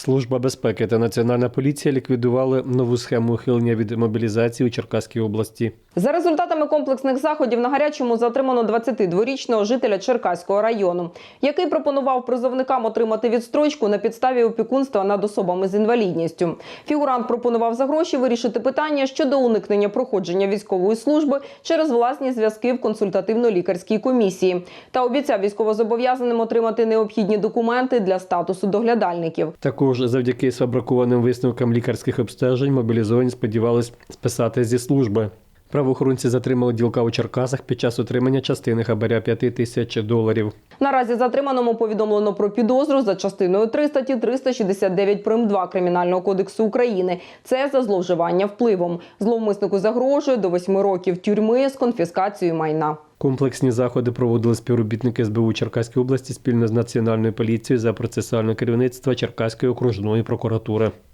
Служба безпеки та національна поліція ліквідували нову схему ухилення від мобілізації у Черкаській області. За результатами комплексних заходів на гарячому затримано 22-річного жителя Черкаського району, який пропонував призовникам отримати відстрочку на підставі опікунства над особами з інвалідністю. Фігурант пропонував за гроші вирішити питання щодо уникнення проходження військової служби через власні зв'язки в консультативно-лікарській комісії та обіцяв військовозобов'язаним отримати необхідні документи для статусу доглядальників. Також завдяки сфабрикованим висновкам лікарських обстежень мобілізовані сподівались списати зі служби. Правоохоронці затримали ділка у Черкасах під час отримання частини хабаря 5 тисяч доларів. Наразі затриманому повідомлено про підозру за частиною 3 статті 369 прим. 2 Кримінального кодексу України. Це за зловживання впливом. Зловмиснику загрожує до 8 років тюрми з конфіскацією майна. Комплексні заходи проводили співробітники СБУ Черкаської області спільно з Національною поліцією за процесуальне керівництво Черкаської окружної прокуратури.